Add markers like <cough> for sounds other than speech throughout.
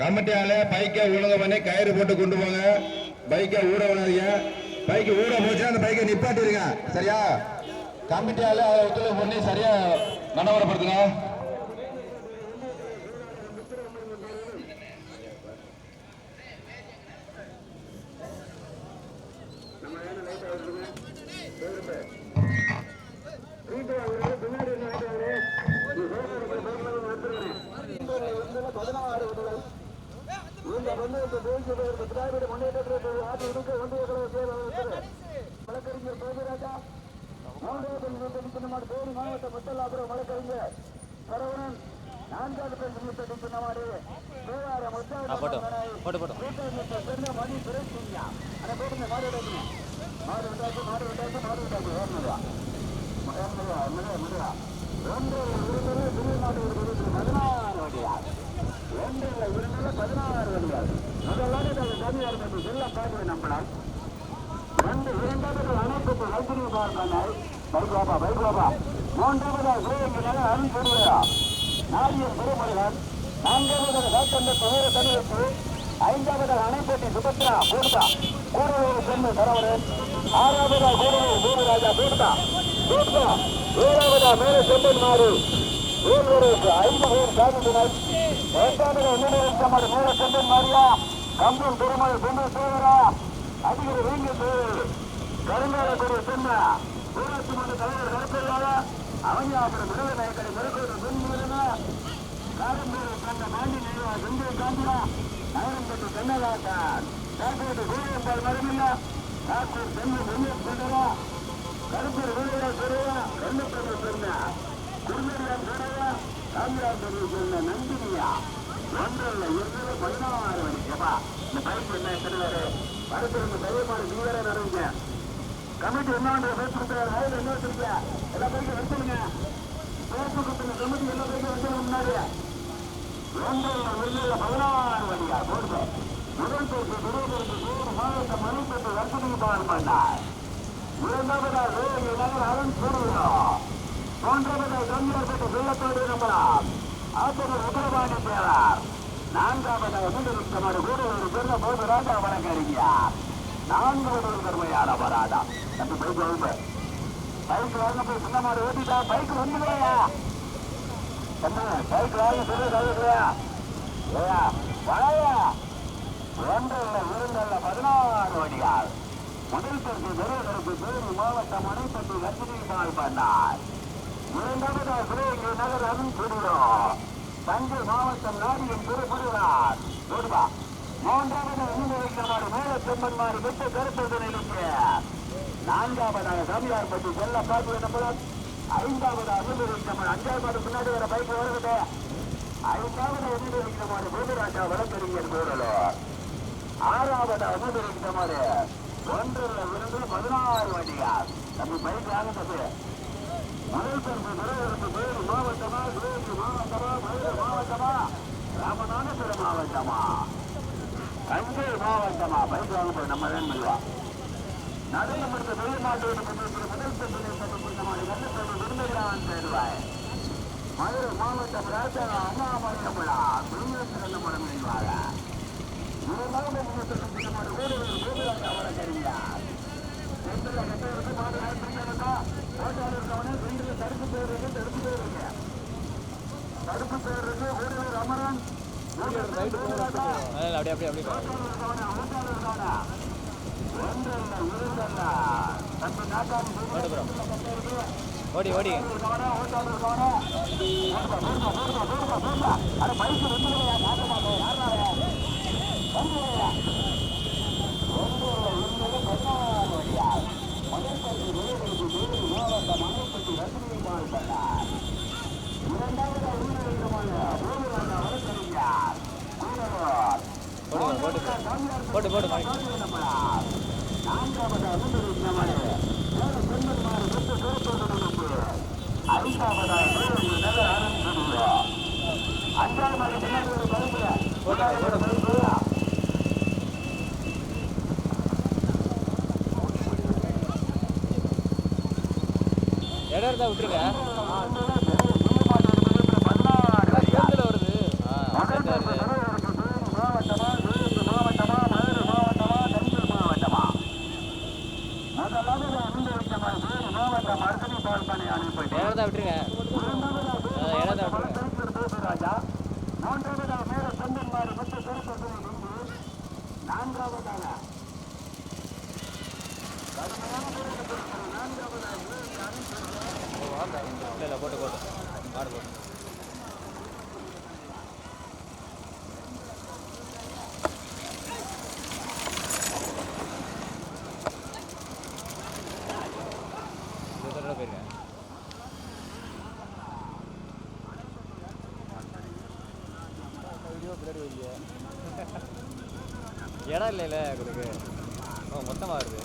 கமிட்டியால பைக்கை ஒழுங்கு பண்ணி கயிறு போட்டு கொண்டு போங்க. பைக்கை ஊட விடாதீங்க. பைக்கு ஊட போச்சுன்னா அந்த பைக்கை நிப்பாட்டிருங்க சரியா? கமிட்டியால அதை ஒத்துழைப்பு பண்ணி சரியா நடைமுறைப்படுத்துங்க இந்த பந்தயத்தை ஜெயிப்பதற்கு திராவிட முன்னேற்ற ஆட்சி இருக்க ஒன்றிய கழக செயலாளர் வழக்கறிஞர் கோபிராஜா மூன்றாவது சின்னமாடு தேனி மாவட்ட முத்தல்லாபுரம் வழக்கறிஞர் சரவணன் நான்காவது பெண் சின்னமாடு தேவார பெண்ண மணி சுரேஷ்யா அந்த போட்டு மாடு விட்டாச்சு மாடு விட்டாச்சு மாடு விட்டாச்சு மாடு விட்டாச்சு. ஓரணுவா முதல்ல முதல்ல முதலா ஒன்று இருநூறு திருநாடு ஒரு பதினாறு வண்டியா ஒன்றில் இருநூறு பதினாறு வண்டியார் முதல்ல தனியார் பற்றி சொல்ல பார்த்து நம்மளால் ரெண்டு இரண்டாவது அணைப்பு வைத்திரி பார்ப்பாங்க பைக்லாபா பைக்லாபா மூன்றாவது சிவகங்கை அருண் பெருமையா நாரியர் பெருமருகன் நான்காவது வேட்டந்த துயர தனியப்பு ஐந்தாவது அணைப்பட்டி சுபத்ரா பூர்தா கூடலூர் சென்று சரவணன் ஆறாவது கூடலூர் பூமிராஜா பூர்தா பூர்தா ஏழாவது மேல செம்பன் மாறு ஐந்து பேர். சாதித்தனர் எட்டாவது உன்னதமாடு மாரியா? கம்பன் பெருமாள் பொண்ணு சேவரா அதிகர் வேங்கிட்டு கருங்காலக்கூடிய சென்ன ஊராட்சி மன்ற தலைவர் கருப்பில்லாத அவங்க அப்புறம் நாயக்கரை மறுக்கிறது பெண்மூலன காரம்பூர் கண்ட மாண்டி நேரா செந்திய காந்திரா நகரம்பட்டு தென்னதாசன் காக்கூர் கோவியம்பால் மரமில்ல காக்கூர் சென்னை வெள்ளம் கொண்டரா கருப்பூர் வீரரா பெருவா கண்ணப்பண்ண சொன்ன குருமரியான் பெருவா காந்திராஜ் சொன்ன நந்தினியா ஒன்றல்ல இருநூறு பதினாறு மணிக்கப்பா இந்த பைப் என்ன எத்தனை மறுத்திருந்த பெரியமான நீவரே நடவுங்க கமிட்டி என்ன பேசுறது ஆயுதம் என்ன வச்சிருக்க எல்லா பேருக்கும் வச்சுருங்க பேசுக்கு கமிட்டி எல்லா பேருக்கும் வச்சிருக்க முன்னாடி ஒன்றல்ல பதினாறு மணியா போடுங்க முதல் பேருக்கு துறைபெருக்கு நூறு மாவட்ட வசதி பண்ணார் மூன்றாவது கம்மியாப்பட்ட வெள்ளத்தோடு நம்பலாம். ஆத்தூர் உத்தரவாணி பேரார் நான்காவதாக முன்னிறுத்தமான கூடலூர் பெருந்த போது ராஜா வழக்கறிஞர் நான்காவது கருமையான வராதா. நம்ம பைக் வாங்க. பைக் வாங்க போய் சின்ன மாடு ஓட்டிட்டா பைக் வந்துடுவாயா என்ன பைக் வாங்க ஏயா பதினாறு வடிகால் முதல் பெருக்கு பெருவதற்கு பேரு மாவட்டம் அணைப்பட்டு லட்சுமி பால் பண்ணார் இரண்டாவது சிவகங்கை நகரம் திருவிழா தஞ்சை மாவட்டம் நாடியின் திருப்புடுவார் கொடுவா மூன்றாவது உண்மைமாறு மேல செம்மன்மாறு விட்டு கருத்து நிலைக்கு நான்காவதாக சமியார் பற்றி செல்ல காப்பு நம்புடன் ஐந்தாவது அனுமதிக்கமான அஞ்சாவது முன்னாடி வர பைக் வருகிறது ஐந்தாவது அனுமதிக்கமான பூமிராஜா வழக்கறிஞர் கூறலூர் ஆறாவது அனுமதிக்கமான ஒன்றில் இருந்து பதினாறு வண்டிகள். நம்ம பைக் ஆகத்தது முதல் பரிசு பெறுவதற்கு வேறு மாவட்டமா சிவகங்கை மாவட்டமா மாவட்டமா ராமநாதபுரம் மாவட்டமா தஞ்சை மாவட்டமா பைக் வாங்க நம்ம வேணும் பண்ணுவா நடுநம்படுத்த தொழில் மாட்டோடு முதல் பரிசு சட்டப்பட்டமான மதுரை மாவட்டம் ராஜா அண்ணாமலையம்பலா திருமணத்தில் நம்ம நினைவாங்க இரண்டாவது முன்னேற்ற சட்டப்பட்டமான கூடுதல் கோபிராஜா வழக்கறிஞர் சென்றில் கட்டவிற்கு மாடு நாட்டிருக்கா ஓட்டாளர் இருக்கவனே சென்றில் தடுப்பு பேர் இருக்கு தடுப்பு பேர் இருக்கு தடுப்பு பேர் இருக்கு கூடுதல் அமரன் அப்படியே அப்படியே அப்படியே ஓட்டாளர் இருக்கவனே ஓட்டாளர் இருக்கவனே ஒன்றல்ல இருந்தல்ல தம்பி நாட்டாளி ஓடு ப்ரோ ஓடி ஓடி இருக்கவனே ஓட்டாளர் இருக்கவனே போடுப்பா போடுப்பா போடுப்பா போடுப்பா போடுப்பா அட பைக்கு வந்துடுவையா நாட்டமாட்டே யாரா வந்துடுவையா ஒன்றல்ல இருந்தது பதினாறு வழியா முதற்பட்டி விருதுக்கு வேறு மாவட்டம் அணைப்பட்டி ரசிகை வாழ்ந்தார் இரண்டாவது உயிரிழந்தமான பூமிராஜா வழக்கறிஞர் கூடலூர் போடு போட்டு போட்டு போட்டு மாடி நான்காவது அனுமதிக்கமான வேறு பெண்மன்மாறு பெற்று சிறப்பு ஐந்தாவது வேறு நல்ல ஆரம்பிச்சிருக்கிறோம் அஞ்சாவது பின்னாடி ஒரு பருப்புல போட்டு போட்டு இடம் தடவை போயிருக்கேன் <laughs> இடம் இல்லைல்ல உங்களுக்கு. ஓ மொத்தமாக இருக்குது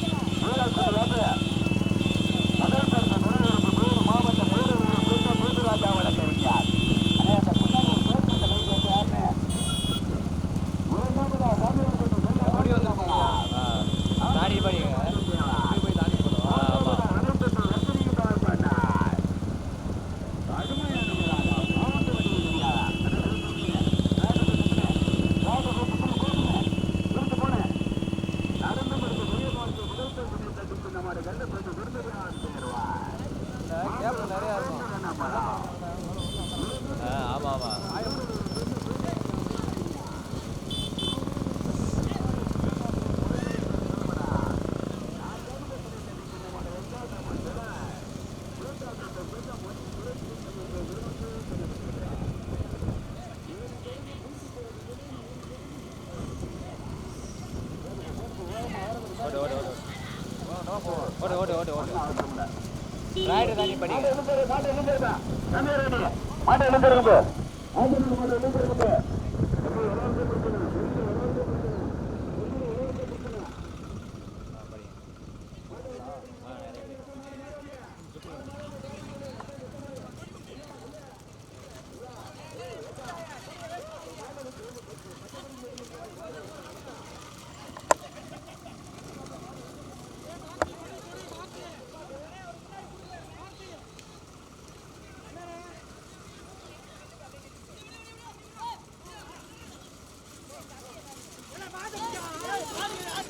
ராய்டு தாண்டி படிங்க மாட்டை எழுந்திருக்கா மாட்டை எழுந்திருக்கு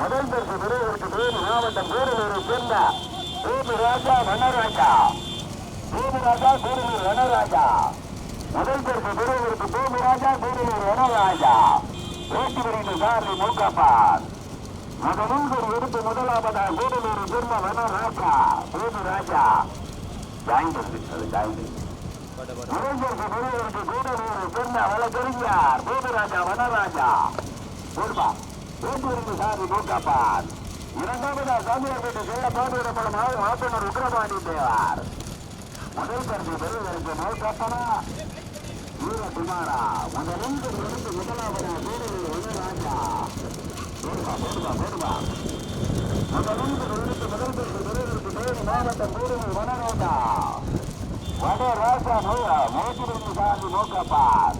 முதல் பரிசு பெறுவதற்கு தேனி மாவட்டம் கூடலூரை சேர்ந்த தேனி ராஜா வனராஜா. தேனி ராஜா கூடலூர் வனராஜா. முதல் பரிசு பெறுவதற்கு தேனி ராஜா கூடலூர் வனராஜா. வேட்டி வருகின்ற சாரதி மூக்காப்பான். முதலில் ஒரு எடுத்து முதலாவதாக கூடலூர் சேர்ந்த வனராஜா தேனி ராஜா ஜாயின் அது ஜாயின் இருக்கு போட்டு கூடலூர் சேர்ந்த வழக்கறிஞர் பூதராஜா வனராஜா போடுபா வேட்டூருக்கு சாரி மூக்காப்பான் இரண்டாவதா சாமியார்பேட்டை செல்ல பாதுகாப்படம் ஆப்பனர் உக்ரபாணி தேவார் முதல் பரிசு பெறுவதற்கு மூக்காப்பனா வீரகுமாரா முதலில் ஒரு எடுத்து கூடலூர் வனராஜா போடுபா போடுபா போடுபா முதலில் ஒரு முதல் மாவட்டம் கூடலூர் வனராஜா வட ராசா நோயா மோட்டிலிருந்து நோக்கப்பார்.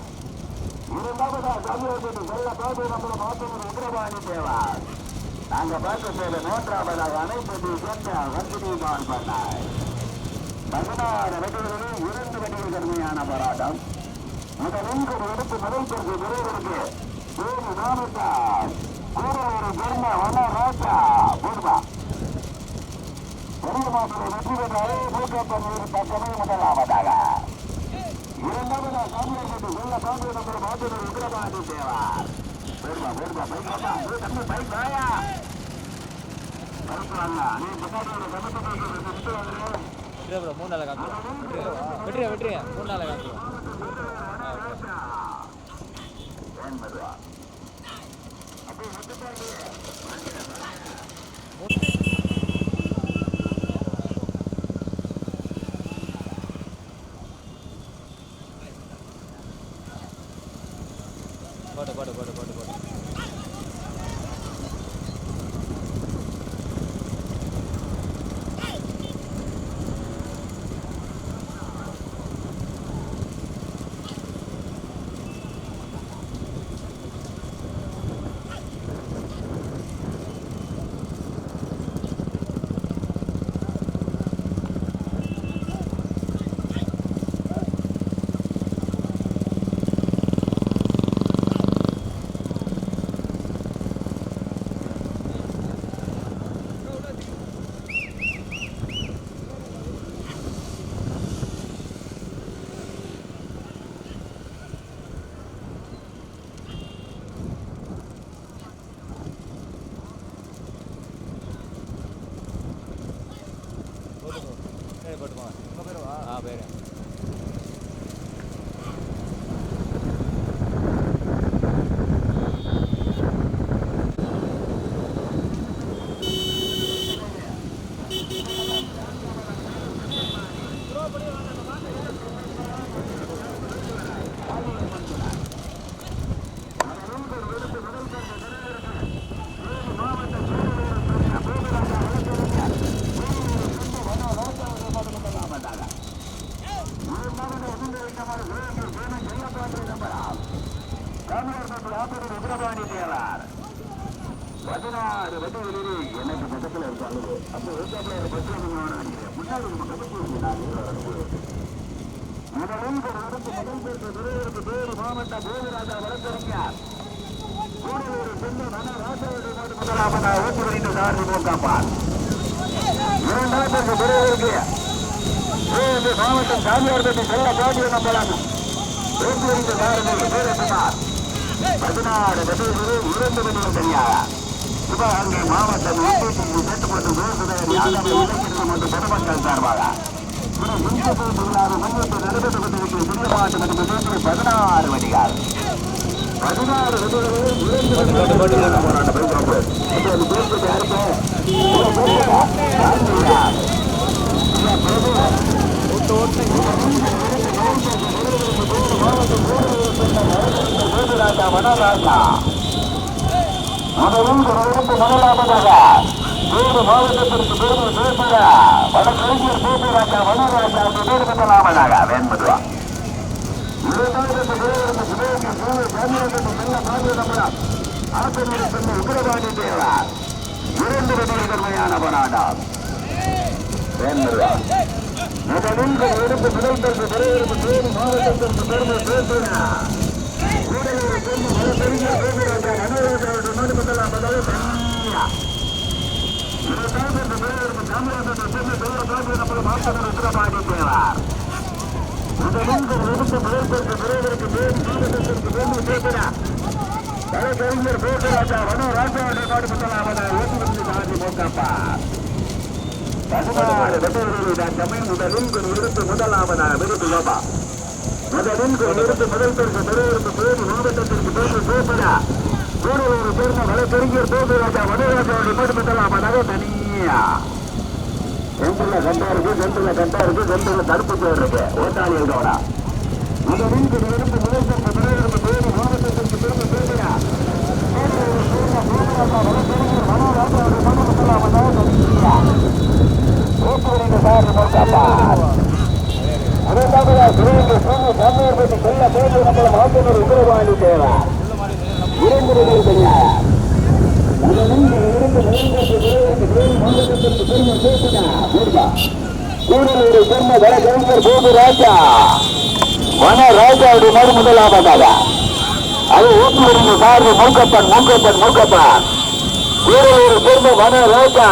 இரண்டாவதா தமிழகத்துக்கு செல்ல பாபு நம்மள மாத்தூர் உக்ரபாணி தேவார். நாங்க பார்க்க போத மூன்றாவதாக அனைத்து சேர்ந்த வர்த்தினிமான் பண்ணார் பதினாறு வெற்றிகளில் இரண்டு வெற்றிகள் கடுமையான போராட்டம். முதலில் ஒரு எடுத்து முதல் பரிசு பெறுவதற்கு தேனி மாவட்டம் கூடலூர் பெரும வன ராஜா. பெரிய மாதத்தை வெற்றி பெற்றாலே பூக்கப்பன் பக்கமே முதலாவதாக இரண்டாவதா சாமியார்பட்டு சொல்ல பாம்பு நம்பர் மாத்தூர் உக்ரபாணி தேவார் போடுவா போடுவா பைக் வாப்பா தம்பி பைக் வாயா பைக் வாங்க நீ பின்னாடி ஒரு வெற்றியா மூணு நாளை காட்டுவோம் வெற்றியா வெற்றியா மூணு நாளை காட்டுவோம் போட்டு போட்டு போட்டு போட்டு போட்டு போட்டுக்கோ சரி போட்டுக்கோங்க உங்கள் பேர் வா ஆ பேர் பதினாறு வண்டிகளிலே எனக்கு பக்கத்தில் இருக்காங்க அப்போ ஒரு பஸ் முன்னாடி முதலில் ஒரு அடுத்து முதல் பெற்ற துறையிற்கு பேரு மாவட்ட கோவிராஜா வழக்கறிஞர் கூடலூர் சென்று மன ராஜாவுடைய நாடு முதலாவதாக ஓட்டு வரைந்து சார்பு நோக்காப்பார் இரண்டாவது துறையிற்கு சிவகங்கை மாவட்டம் சாமியார்பட்டி செல்ல பாண்டிய நம்பலாங்க ஓட்டு வரைந்து வீரகுமார் பதினாறு பதினொரு இரண்டு மணி சரியாக சிவகங்கை மாவட்டம் ஊட்டி கேட்டுக்கொண்டு விவசாய யாதவ இளைஞர்கள் மற்றும் பொதுமக்கள் சார்பாக. புதிய மாவட்டம் மற்றும் பதினாறு பதினாறு வண்டிகளில் இரண்டு போட்டு, போட்டு, போட்டு. போராட்டம் போயிட்டு இப்போ அது பேசுறது யாருக்கு இதை பேசுறதா? யாருக்குயா? இல்ல, பிரபு. வேலுராஜா, வனராஜா. முதலில் தொடர்ந்து முதலாவதாக வேறு மாவட்டத்திற்கு பெருமை சேர்க்கிற வடக்கறிஞர் பேசுராஜா வனராஜா பேர் முதலாவதாக வேண்பதுவா உக்ரவாணி தேவார் இரண்டு வடிவ கருமையான போராட்டம் வேண்பதுவா முதலில் எடுப்பு முதல் தரப்பு பெருவிற்கு பேரு மாவட்டத்திற்கு பெருமை சேர்க்கிறார் கூடலூரை சேர்ந்த வழக்கறிஞர் பேசுகிறாங்க அனுபவத்தோடு நோடி முதலாவதாக தனியா இரண்டாயிரத்து பேருக்கு சாமியாருக்கு செல்ல செல்ல பாண்டிய நம்பலம் ஆசிரியர் உக்ரவாணி தேவார் முதலில் எடுத்து முதல் தரப்பு பெருவிற்கு பேரு மாவட்டத்திற்கு பெருமை சேர்க்கிறார் வழக்கறிஞர் பேசுகிறாங்க வனோ ராஜாவுடைய நாடு முதலாவதாக ஓட்டுநர் சாதி மோக்கப்பா பதினாறு வெற்றிகளில் தமிழ் முதலில் நிறுத்து முதலாவதாக விருது லோபா முதலில் நிறுத்து முதல் பெருக்கு பெருவிற்கு பேரு மாவட்டத்திற்கு பேரு பேசுடா கூடலூர் சேர்ந்த வழக்கறிஞர் பேசுராஜா வனராஜாவுடைய பேர் முதலாவதாக தனியா சென்றுல கண்டா இருக்கு சென்றுல கண்டா இருக்கு சென்றுல தடுப்பு பேர் இருக்கு. ஓட்டாளி இருக்கவடா முதலில் நெருப்பு முதல் பெருக்கு பெருவிற்கு பேரு மாவட்டத்திற்கு பெருமை பேசுடா கூடலூர் சேர்ந்த பேசுராஜா வழக்கறிஞர் வனராஜாவுடைய பேர் முதலாவதாக தனியா ஊக்குவிங்க சார் நோக்காப்பா இரண்டாவதா சிவகங்கை சூரிய சாமியார்பட்டி செல்ல பேரு நம்மள மாவட்டத்தில் உத்தரவாணி தேவை இரண்டு நடிகர் தனியார் கூடலூரை சேர்ந்த வர கவிஞர் கோபு ராஜா. வன ராஜாவுடைய மறு முதலாவதாக. அது ஊக்குவிங்க சார்பு மூக்கப்பன் மூக்கப்பன் மூக்கப்பன் கூடலூரை சேர்ந்த வன ராஜா.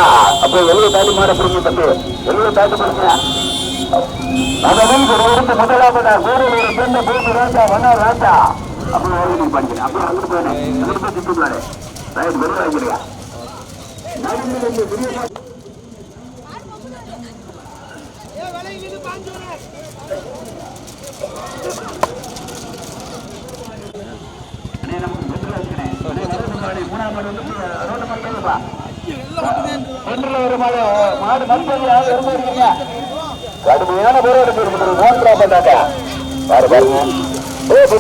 அப்ப எவ்வளவு தாண்டி மாட பிடிங்க தம்பி? எவ்வளவு தாண்டி பிடிங்க? அதனில் இருந்து முதலாவதா கூடலூரை சேர்ந்த கோபு ராஜா வன ராஜா. அப்படி ஓடி படிக்கிறேன் அப்படி அங்கிட்டு போயிடுறேன் அங்கிட்டு போய் திட்டுவாரு ரைட் வெளியே வாங்கிடுங்க நடுநிலையில பெரிய அண்ணே, நமக்கு மெட்ரோ இருக்குண்ணே. அண்ணே, வர முன்னாடி மூணாம் மாடு வந்து ரோட்டு மாடு கேளுப்பா ஒன்றில் ஒரு மாடு மாடு மறுபடியும் யாரும் விரும்ப இருக்கீங்க கடுமையான போராட்டம் இருக்குது மூன்றாம் பண்ணாக்கா பாரு பாருங்க ஏ இப்ப